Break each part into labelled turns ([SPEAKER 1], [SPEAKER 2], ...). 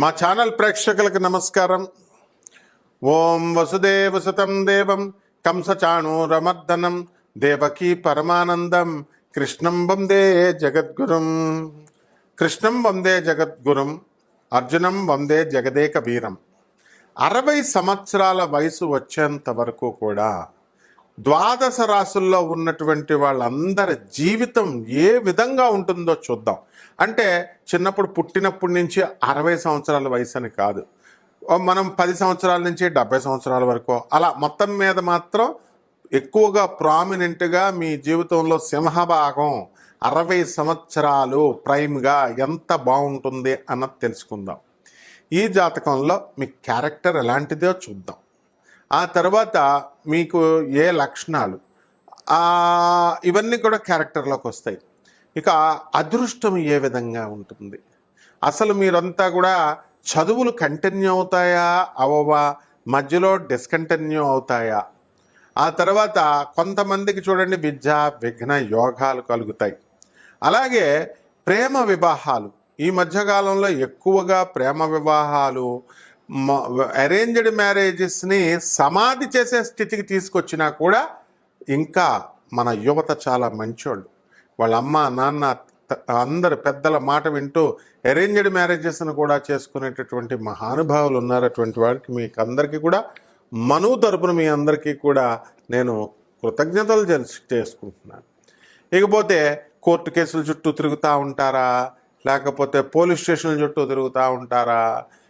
[SPEAKER 1] మా ఛానల్ ప్రేక్షకులకు నమస్కారం. ఓం వసుదేవ సుతం దేవం కంసచాణూరమర్దనం దేవకీ పరమానందం కృష్ణం వందే జగద్గురుం. కృష్ణం వందే జగద్గురుం అర్జునం వందే జగదేక వీరం అరవై సంవత్సరాల వయసు వచ్చేంత వరకు కూడా ద్వాదశ రాసుల్లో ఉన్నటువంటి వాళ్ళందరి జీవితం ఏ విధంగా ఉంటుందో చూద్దాం. అంటే చిన్నప్పుడు పుట్టినప్పటి నుంచి అరవై సంవత్సరాల వయసు అని కాదు. మనం పది సంవత్సరాల నుంచి డెబ్బై సంవత్సరాల వరకు అలా మొత్తం మీద మాత్రం ఎక్కువగా ప్రామినెంట్గా మీ జీవితంలో సింహభాగం అరవై సంవత్సరాలు ప్రైమ్గా ఎంత బాగుంటుంది అన్నది తెలుసుకుందాం. ఈ జాతకంలో మీ క్యారెక్టర్ ఎలాంటిదో చూద్దాం. ఆ తర్వాత మీకు ఏ లక్షణాలు? ఇవన్నీ కూడా క్యారెక్టర్లోకి వస్తాయి. ఇక అదృష్టం ఏ విధంగా ఉంటుంది? అసలు మీరంతా కూడా చదువులు కంటిన్యూ అవుతాయా? అవవా? మధ్యలో డిస్కంటిన్యూ అవుతాయా? ఆ తర్వాత కొంతమందికి చూడండి విద్య విఘ్న యోగాలు కలుగుతాయి. అలాగే ప్రేమ వివాహాలు. ఈ మధ్యకాలంలో ఎక్కువగా ప్రేమ వివాహాలు అరేంజ్డ్ మ్యారేజెస్ని సమాధి చేసే స్థితికి తీసుకొచ్చినా కూడా ఇంకా మన యువత చాలా మంచోళ్ళు. వాళ్ళ అమ్మ నాన్న అందరు పెద్దల మాట వింటూ అరేంజ్డ్ మ్యారేజెస్ను కూడా చేసుకునేటటువంటి మహానుభావులు ఉన్నారు అటువంటి వారికి మీకు అందరికీ కూడా మనువు తరపున మీ అందరికీ కూడా నేను కృతజ్ఞతలు చేసుకుంటున్నాను. ఇకపోతే కోర్టు కేసుల చుట్టూ తిరుగుతూ ఉంటారా? లేకపోతే పోలీస్ స్టేషన్ల చుట్టూ తిరుగుతూ ఉంటారా?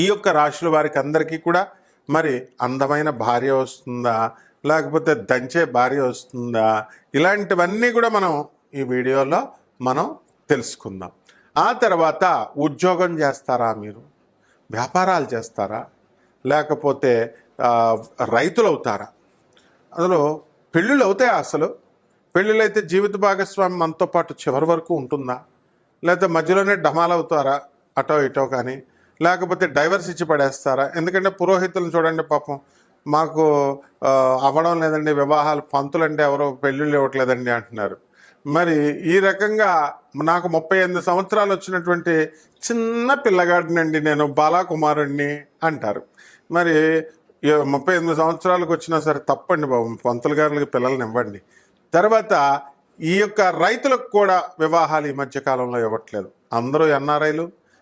[SPEAKER 1] ఈ యొక్క రాశుల వారికి అందరికీ కూడా మరి అందమైన భార్య వస్తుందా? లేకపోతే దంచే భార్య వస్తుందా? ఇలాంటివన్నీ కూడా మనం ఈ వీడియోలో మనం తెలుసుకుందాం. ఆ తర్వాత ఉద్యోగం చేస్తారా మీరు? వ్యాపారాలు చేస్తారా? లేకపోతే రైతులు అవుతారా అందులో పెళ్ళిళ్ళు అవుతాయా అసలు? పెళ్ళిళ్ళు అయితే జీవిత భాగస్వామి మనతో పాటు చివరి వరకు ఉంటుందా? లేకపోతే మధ్యలోనే డమాలవుతారా అటో ఇటో కానీ లేకపోతే డైవర్స్ ఇచ్చి పడేస్తారా? ఎందుకంటే పురోహితులను చూడండి పాపం. మాకు అవ్వడం లేదండి వివాహాలు పంతులు అంటే ఎవరో పెళ్ళిళ్ళు ఇవ్వట్లేదండి అంటున్నారు. మరి ఈ రకంగా నాకు ముప్పై ఎనిమిది సంవత్సరాలు వచ్చినటువంటి చిన్న పిల్లగాడినండి నేను బాలాకుమారుణ్ణి అంటారు. మరి ముప్పై ఎనిమిది సంవత్సరాలకు వచ్చినా సరే తప్పండి బాబు పంతులు గారులకి పిల్లల్ని ఇవ్వండి. తర్వాత ఈ యొక్క రైతులకు కూడా వివాహాలు ఈ మధ్య కాలంలో ఇవ్వట్లేదు. అందరూ ఎన్ఆర్ఐలు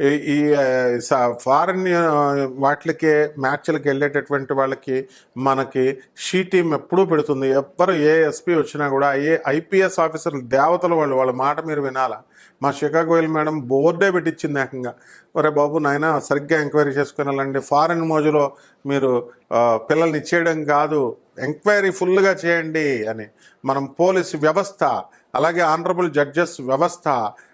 [SPEAKER 1] ఈ- ఈ ఫారెన్ వాటికి మ్యాచ్లకి వెళ్ళేటటువంటి వాళ్ళకి మనకి షీ టీం ఎప్పుడూ పెడుతుంది. ఎవ్వరు ఏ ఎస్పీ వచ్చినా కూడా ఏ ఐపీఎస్ ఆఫీసర్లు దేవతలు వాళ్ళు వాళ్ళ మాట మీరు వినాలా? మా శిఖా గోయల్ మేడం బోర్డే పెట్టించింది ఏకంగా. ఒరే బాబు నాయన సరిగ్గా ఎంక్వైరీ చేసుకుని వెళ్ళండి. ఫారెన్ మోజులో మీరు పిల్లల్ని ఇచ్చేయడం కాదు. ఎంక్వైరీ ఫుల్గా చేయండి అని. మనం పోలీసు వ్యవస్థ అలాగే ఆనరబుల్ జడ్జెస్ వ్యవస్థ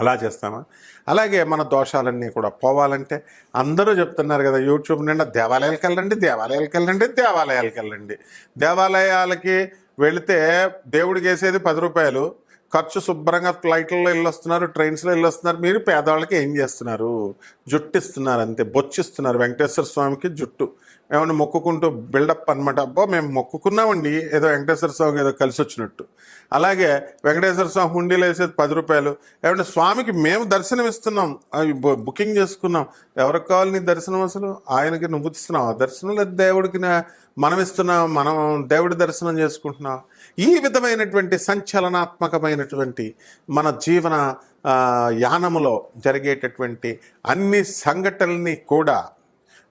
[SPEAKER 1] అలా చేస్తామా? అలాగే మన దోషాలన్నీ కూడా పోవాలంటే అందరూ చెప్తున్నారు కదా యూట్యూబ్ నిండా దేవాలయాలకు వెళ్ళండి దేవాలయాలకు వెళ్ళండి దేవాలయాలకు వెళ్ళండి. దేవాలయాలకి వెళితే దేవుడికి వేసేది పది రూపాయలు ఖర్చు శుభ్రంగా ఫ్లైట్లలో వెళ్ళొస్తున్నారు ట్రైన్స్లో వెళ్ళొస్తున్నారు మీరు పేదవాళ్ళకి ఏం చేస్తున్నారు? జుట్టు ఇస్తున్నారు అంతే బొచ్చిస్తున్నారు వెంకటేశ్వర స్వామికి జుట్టు. ఏమైనా మొక్కుకుంటూ బిల్డప్ అనమాట అబ్బో మేము మొక్కుకున్నామండి. ఏదో వెంకటేశ్వర స్వామికి ఏదో కలిసి వచ్చినట్టు. అలాగే వెంకటేశ్వర స్వామి హుండీలు వేసేది పది రూపాయలు. ఏమంటే స్వామికి మేము దర్శనం ఇస్తున్నాం. అవి బుకింగ్ చేసుకున్నాం. ఎవరికి కావాలి నీ దర్శనం అసలు? ఆయనకి నువ్వు ఇస్తున్నావు. దర్శనం లేదు దేవుడికి మనం ఇస్తున్నాం. మనం దేవుడి దర్శనం చేసుకుంటున్నాం. ఈ విధమైనటువంటి సంచలనాత్మకమైనటువంటి మన జీవన యానములో జరిగేటటువంటి అన్ని సంఘటనల్ని కూడా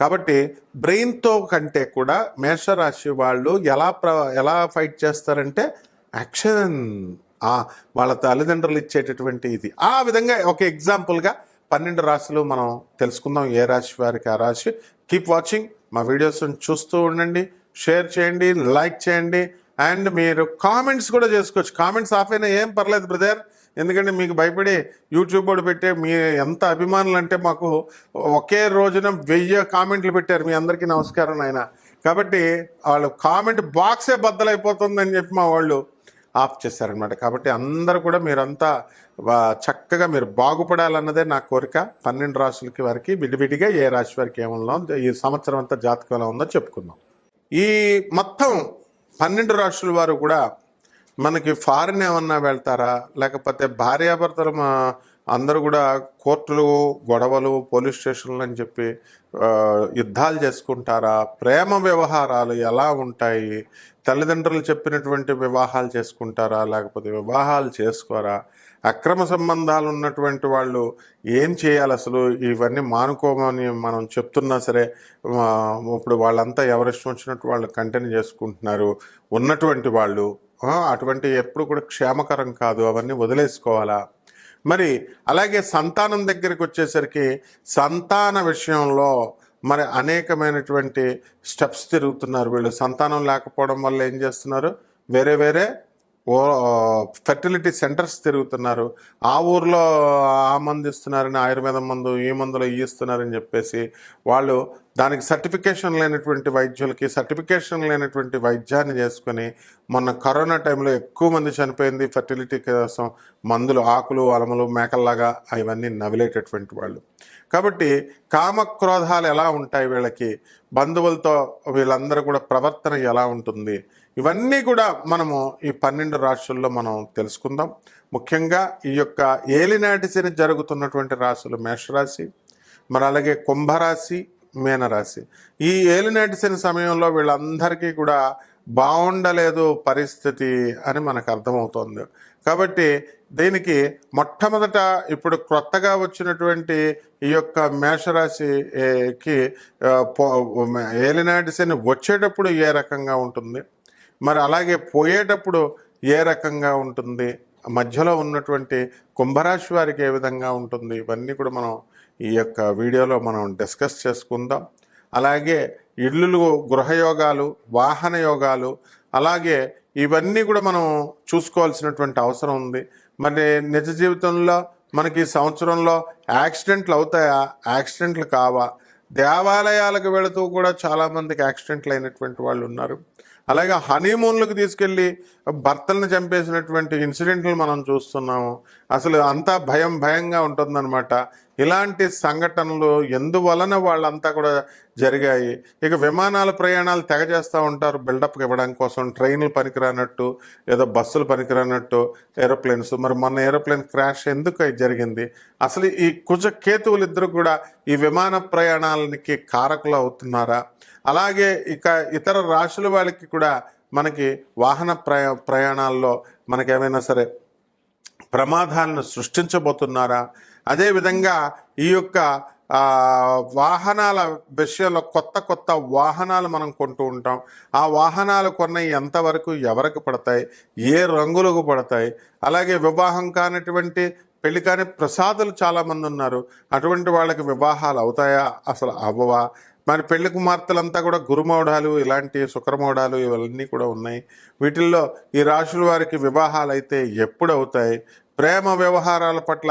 [SPEAKER 1] కాబట్టి బ్రెయిన్తో కంటే కూడా మేషరాశి వాళ్ళు ఎలా ప్ర ఎలా ఫైట్ చేస్తారంటే యాక్షన్ వాళ్ళ తల్లిదండ్రులు ఇచ్చేటటువంటి ఇది. ఆ విధంగా ఒక ఎగ్జాంపుల్గా పన్నెండు రాశులు మనం తెలుసుకుందాం. ఏ రాశి వారికి ఆ రాశి. కీప్ వాచింగ్ మా వీడియోస్ చూస్తూ ఉండండి. షేర్ చేయండి. లైక్ చేయండి. అండ్ మీరు కామెంట్స్ కూడా చేసుకోవచ్చు. కామెంట్స్ ఆఫ్ అయినా ఏం పర్లేదు బ్రదర్ ఎందుకంటే మీకు భయపడి యూట్యూబ్ కూడా పెట్టే మీ ఎంత అభిమానులు అంటే మాకు ఒకే రోజున వెయ్యి కామెంట్లు పెట్టారు. మీ అందరికీ నమస్కారం నాయన. కాబట్టి వాళ్ళు కామెంట్ బాక్సే బద్దలైపోతుందని చెప్పి మా వాళ్ళు ఆఫ్ చేశారనమాట కాబట్టి అందరూ కూడా మీరంతా చక్కగా మీరు బాగుపడాలన్నదే నా కోరిక. పన్నెండు రాశులకి వారికి విడివిడిగా ఏ రాశి వారికి ఏమన్నా ఉందో, ఈ సంవత్సరం అంతా జాతకం ఎలా ఉందో చెప్పుకుందాం. ఈ మొత్తం పన్నెండు రాష్ట్రాల వారు కూడా మనకి ఫారిన్ ఏమన్నా వెళ్తారా? లేకపోతే భార్యాభర్తలు మా అందరూ కూడా కోర్టులు గొడవలు పోలీస్ స్టేషన్లు అని చెప్పి యుద్ధాలు చేసుకుంటారా? ప్రేమ వ్యవహారాలు ఎలా ఉంటాయి? తల్లిదండ్రులు చెప్పినటువంటి వివాహాలు చేసుకుంటారా? లేకపోతే వివాహాలు చేసుకోరా? అక్రమ సంబంధాలు ఉన్నటువంటి వాళ్ళు ఏం చేయాలి అసలు? ఇవన్నీ మానుకోమని మనం చెప్తున్నా సరే ఇప్పుడు వాళ్ళంతా ఎవరిష్టం వచ్చినట్టు వాళ్ళు కంటిన్యూ చేసుకుంటున్నారు. ఉన్నటువంటి వాళ్ళు అటువంటి ఎప్పుడు కూడా క్షేమకరం కాదు. అవన్నీ వదిలేసుకోవాలా? మరి అలాగే సంతానం దగ్గరికి వచ్చేసరికి సంతాన విషయంలో మరి అనేకమైనటువంటి స్టెప్స్ తిరుగుతున్నారు వీళ్ళు. సంతానం లేకపోవడం వల్ల ఏం చేస్తున్నారు? వేరే వేరే ఫెర్టిలిటీ సెంటర్స్ తిరుగుతున్నారు. ఆ ఊర్లో ఆ మందు ఇస్తున్నారని ఆయుర్వేదం మందు ఈ మందులో ఈ ఇస్తున్నారని చెప్పేసి వాళ్ళు దానికి సర్టిఫికేషన్ లేనటువంటి వైద్యులకి సర్టిఫికేషన్ లేనటువంటి వైద్యాన్ని చేసుకొని మొన్న కరోనా టైంలో ఎక్కువ మంది చనిపోయింది ఫెర్టిలిటీ కోసం మందులు ఆకులు అలములు మేకల్లాగా అవన్నీ నవిలేటటువంటి వాళ్ళు. కాబట్టి కామక్రోధాలు ఎలా ఉంటాయి వీళ్ళకి? బంధువులతో వీళ్ళందరూ కూడా ప్రవర్తన ఎలా ఉంటుంది? ఇవన్నీ కూడా మనము ఈ పన్నెండు రాశుల్లో మనం తెలుసుకుందాం. ముఖ్యంగా ఈ యొక్క ఏలినాటి శని జరుగుతున్నటువంటి రాశులు మేషరాశి మరి అలాగే కుంభరాశి మీనరాశి. ఈ ఏలినాటి శని సమయంలో వీళ్ళందరికీ కూడా బాగుండలేదు పరిస్థితి అని మనకు అర్థమవుతోంది. కాబట్టి దీనికి మొట్టమొదట ఇప్పుడు కొత్తగా వచ్చినటువంటి ఈ యొక్క మేషరాశికి ఆ, ఏలినాటి శని వచ్చేటప్పుడు ఏ రకంగా ఉంటుంది? మరి అలాగే పోయేటప్పుడు ఏ రకంగా ఉంటుంది? మధ్యలో ఉన్నటువంటి కుంభరాశి వారికి ఏ విధంగా ఉంటుంది? ఇవన్నీ కూడా మనం ఈ యొక్క వీడియోలో మనం డిస్కస్ చేసుకుందాం. అలాగే ఇల్లులు గృహయోగాలు వాహన యోగాలు అలాగే ఇవన్నీ కూడా మనం చూసుకోవాల్సినటువంటి అవసరం ఉంది. మరి నిజ జీవితంలో మనకి సంవత్సరంలో యాక్సిడెంట్లు అవుతాయా? యాక్సిడెంట్లు కావా? దేవాలయాలకు వెళుతూ కూడా చాలామందికి యాక్సిడెంట్లు అయినటువంటి వాళ్ళు ఉన్నారు. అలాగే హనీమూన్లకు తీసుకెళ్ళి భర్తలను చంపేసినటువంటి ఇన్సిడెంట్లు మనం చూస్తున్నాము. అసలు అంతా భయం భయంగా ఉంటుందన్నమాట. ఇలాంటి సంఘటనలు ఎందువలన వాళ్ళంతా కూడా జరిగాయి? ఇక విమానాల ప్రయాణాలు తెగ చేస్తూ ఉంటారు. బిల్డప్ ఇవ్వడం కోసం ట్రైన్లు పనికిరానట్టు ఏదో బస్సులు పనికిరానట్టు ఏరోప్లేన్స్. మరి మొన్న ఏరోప్లేన్ క్రాష్ ఎందుకు జరిగింది? అసలు ఈ కుజ కేతువులు ఇద్దరు కూడా ఈ విమాన ప్రయాణాలకి కారకులు అవుతున్నారా? అలాగే ఇక ఇతర రాశుల వాళ్ళకి కూడా మనకి వాహన ప్రయా ప్రయాణాల్లో మనకేమైనా సరే ప్రమాదాలను సృష్టించబోతున్నారా? అదేవిధంగా ఈ యొక్క వాహనాల విషయంలో కొత్త కొత్త వాహనాలు మనం కొంటూ ఉంటాం. ఆ వాహనాలు కొన్నవి ఎంతవరకు ఎవరికి పడతాయి? ఏ రంగులకు పడతాయి? అలాగే వివాహం కానటువంటి పెళ్ళి కాని ప్రసాదులు చాలామంది ఉన్నారు. అటువంటి వాళ్ళకి వివాహాలు అవుతాయా? అసలు అవ్వవా? మరి పెళ్ళి కుమార్తెలంతా కూడా గురుమౌఢాలు ఇలాంటి శుక్రమౌఢాలు ఇవన్నీ కూడా ఉన్నాయి. వీటిల్లో ఈ రాశుల వారికి వివాహాలు అయితే ఎప్పుడు అవుతాయి? ప్రేమ వ్యవహారాల పట్ల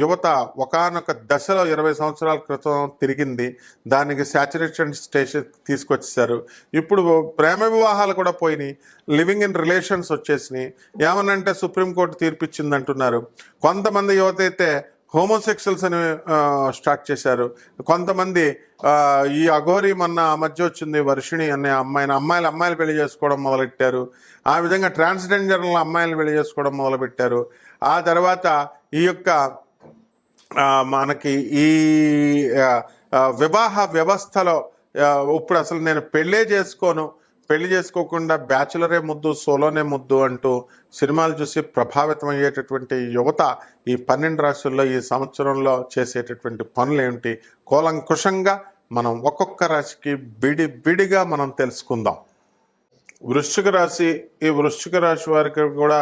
[SPEAKER 1] యువత ఒకానొక దశలో ఇరవై సంవత్సరాల క్రితం తిరిగింది. దానికి సాచురేషన్ స్టేషన్ తీసుకొచ్చేసారు ఇప్పుడు ప్రేమ వివాహాలు కూడా పోయినాయి. లివింగ్ ఇన్ రిలేషన్స్ వచ్చేసినాయి. ఏమనంటే సుప్రీంకోర్టు తీర్పిచ్చింది అంటున్నారు కొంతమంది యువత అయితే హోమోసెక్షువల్స్ అని స్టార్ట్ చేశారు. కొంతమంది ఈ అఘోరి మొన్న ఆ మధ్య వచ్చింది వర్షిణి అనే అమ్మాయిని అమ్మాయిలు అమ్మాయిలు పెళ్ళి చేసుకోవడం మొదలెట్టారు. ఆ విధంగా ట్రాన్స్జెండర్ల అమ్మాయిలు పెళ్ళి చేసుకోవడం మొదలుపెట్టారు. ఆ తర్వాత ఈ యొక్క మనకి ఈ వివాహ వ్యవస్థలో ఇప్పుడు అసలు నేను పెళ్ళే చేసుకోను. పెళ్ళి చేసుకోకుండా బ్యాచులరే ముద్దు సోలోనే ముద్దు అంటూ సినిమాలు చూసి ప్రభావితం అయ్యేటటువంటి యువత ఈ పన్నెండు రాశుల్లో ఈ సంవత్సరంలో చేసేటటువంటి పనులు ఏమిటి? కూలంకుషంగా మనం ఒక్కొక్క రాశికి బిడి బిడిగా మనం తెలుసుకుందాం. వృశ్చిక రాశి ఈ వృశ్చిక రాశి వారికి కూడా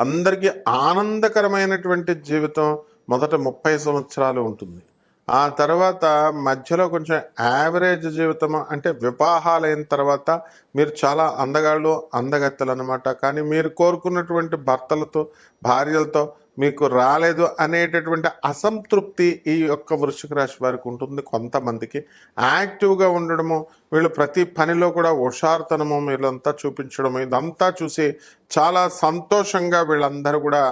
[SPEAKER 1] అందరికీ ఆనందకరమైనటువంటి జీవితం మొదట ముప్పై సంవత్సరాలు ఉంటుంది. ఆ తర్వాత మధ్యలో కొంచెం యావరేజ్ జీవితం అంటే వివాహాలు అయిన తర్వాత మీరు చాలా అందగాళ్ళు అందగత్తెలు అనమాట కానీ మీరు కోరుకున్నటువంటి భర్తలతో భార్యలతో మీకు రాలేదు అనేటటువంటి అసంతృప్తి ఈ యొక్క వృషిక రాశి వారికి ఉంటుంది కొంతమందికి. యాక్టివ్గా ఉండడము వీళ్ళు ప్రతి పనిలో కూడా హుషారుతనము వీళ్ళంతా చూపించడము ఇదంతా చూసి చాలా సంతోషంగా వీళ్ళందరూ కూడా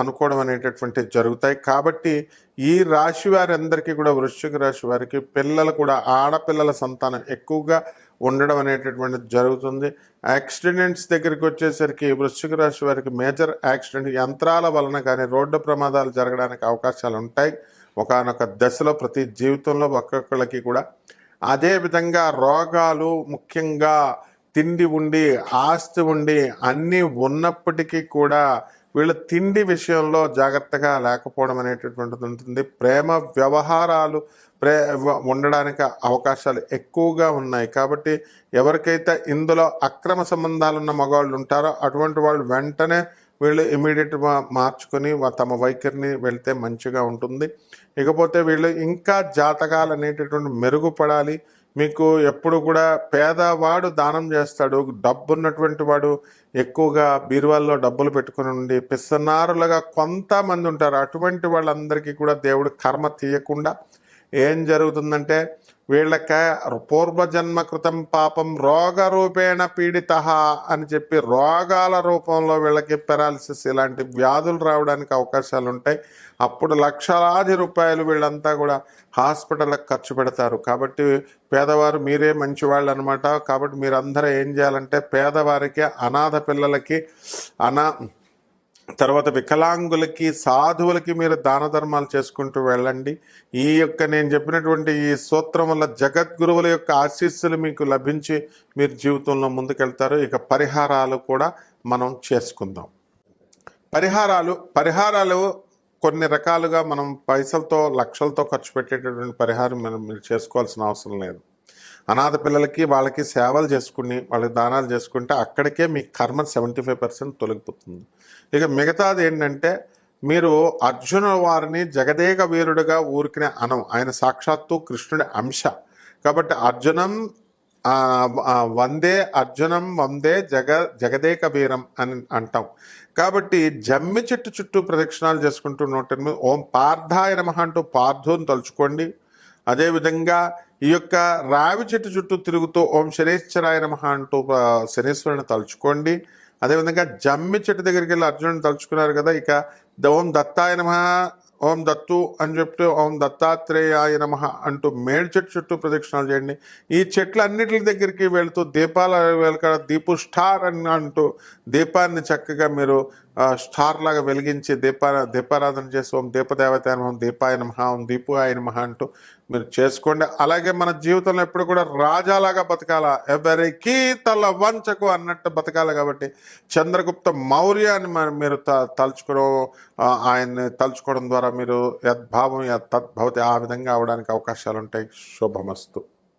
[SPEAKER 1] అనుకోవడం అనేటటువంటి జరుగుతాయి. కాబట్టి ఈ రాశి వారందరికీ కూడా వృశ్చిక రాశి వారికి పిల్లలు కూడా ఆడపిల్లల సంతానం ఎక్కువగా ఉండడం అనేటటువంటిది జరుగుతుంది. యాక్సిడెంట్స్ దగ్గరికి వచ్చేసరికి వృశ్చిక రాశి వారికి మేజర్ యాక్సిడెంట్ యంత్రాల వలన కానీ రోడ్డు ప్రమాదాలు జరగడానికి అవకాశాలు ఉంటాయి. ఒకనొక దశలో ప్రతి జీవితంలో ఒక్కొక్కళ్ళకి కూడా అదే విధంగా రోగాలు ముఖ్యంగా తిండి ఉండి ఆస్తి ఉండి అన్నీ ఉన్నప్పటికీ కూడా వీళ్ళ తిండి విషయంలో జాగ్రత్తగా లేకపోవడం అనేటటువంటిది ఉంటుంది. ప్రేమ వ్యవహారాలు ప్రే ఉండడానికి అవకాశాలు ఎక్కువగా ఉన్నాయి. కాబట్టి ఎవరికైతే ఇందులో అక్రమ సంబంధాలు ఉన్న మగవాళ్ళు ఉంటారో అటువంటి వాళ్ళు వెంటనే వీళ్ళు ఇమీడియట్గా మార్చుకొని తమ వైఖరిని వెళ్తే మంచిగా ఉంటుంది. ఇకపోతే వీళ్ళు ఇంకా జాతకాలు అనేటటువంటి మెరుగుపడాలి. మీకు ఎప్పుడు కూడా పేదవాడు దానం చేస్తాడు. డబ్బు ఉన్నటువంటి వాడు ఎక్కువగా బీరువాల్లో డబ్బులు పెట్టుకుని ఉండి పిස්සనారులుగా కొంతమంది ఉంటారు. అటువంటి వాళ్ళందరికీ కూడా దేవుడు కర్మ తీయకుండా ఏం జరుగుతుందంటే వీళ్ళక పూర్వజన్మ కృతం పాపం రోగ రూపేణ పీడిత అని చెప్పి రోగాల రూపంలో వీళ్ళకి పెరాలసిస్ ఇలాంటి వ్యాధులు రావడానికి అవకాశాలు ఉంటాయి. అప్పుడు లక్షలాది రూపాయలు వీళ్ళంతా కూడా హాస్పిటల్కి ఖర్చు పెడతారు. కాబట్టి పేదవారు మీరే మంచివాళ్ళు అనమాట కాబట్టి మీరందరూ ఏం చేయాలంటే పేదవారికి అనాథ పిల్లలకి అనా తర్వాత వికలాంగులకి సాధువులకి మీరు దాన ధర్మాలు చేసుకుంటూ వెళ్ళండి. ఈ యొక్క నేను చెప్పినటువంటి ఈ సూత్రం వల్ల జగద్గురువుల యొక్క ఆశీస్సులు మీకు లభించి మీరు జీవితంలో ముందుకెళ్తారు. ఇక పరిహారాలు కూడా మనం చేసుకుందాం. పరిహారాలు పరిహారాలు కొన్ని రకాలుగా మనం పైసలతో లక్షలతో ఖర్చు పెట్టేటటువంటి పరిహారం మనం మీరు చేసుకోవాల్సిన అవసరం లేదు. అనాథ పిల్లలకి వాళ్ళకి సేవలు చేసుకుని వాళ్ళకి దానాలు చేసుకుంటే అక్కడికే మీ కర్మ సెవెంటీ ఫైవ్ పర్సెంట్ తొలగిపోతుంది. ఇక మిగతాది ఏంటంటే మీరు అర్జున వారిని జగదేక వీరుడుగా ఊరికిన అనం ఆయన సాక్షాత్తు కృష్ణుడి అంశ. కాబట్టి అర్జునం వందే అర్జునం వందే జగ జగదేక వీరం అని అంటాం. కాబట్టి జమ్మి చెట్టు చుట్టూ ప్రదక్షిణాలు చేసుకుంటూ నూట ఎనిమిది ఓం పార్థాయ నమః అంటూ పార్థుని తలుచుకోండి. అదేవిధంగా ఈ యొక్క రావి చెట్టు చుట్టూ తిరుగుతూ ఓం శనేశ్వరాయ నమః అంటూ శనేశ్వరుని తలుచుకోండి. అదేవిధంగా జమ్మి చెట్టు దగ్గరికి వెళ్ళి అర్జునుడిని తలుచుకున్నారు కదా ఇక ద- ఓం దత్తాయ నమ ఓం దత్తు అని చెప్తూ ఓం దత్తాత్రేయాయ నమ అంటూ మేడి చెట్టు చుట్టూ ప్రదక్షిణాలు చేయండి. ఈ చెట్లు అన్నిటి దగ్గరికి వెళుతూ దీపాల వెళ్ళక దీపు స్టార్ అని అంటూ దీపాన్ని చక్కగా మీరు స్టార్ లాగా వెలిగించి దీపా దీపారాధన చేసి ఓం దీపదేవత ఓం దీపాయ నమ ఓం దీపు ఆయన మహా అంటూ మీరు చేసుకోండి. అలాగే మన జీవితంలో ఎప్పుడు కూడా రాజాలాగా బతకాల? ఎవరికి తల వంచకు అన్నట్టు బతకాలి కాబట్టి చంద్రగుప్త మౌర్యాన్ని మీరు త తలుచుకోవడం ఆయన్ని తలుచుకోవడం ద్వారా మీరు యద్భావం యద్భవతి తద్భవతి ఆ విధంగా అవడానికి అవకాశాలు ఉంటాయి శుభమస్తు.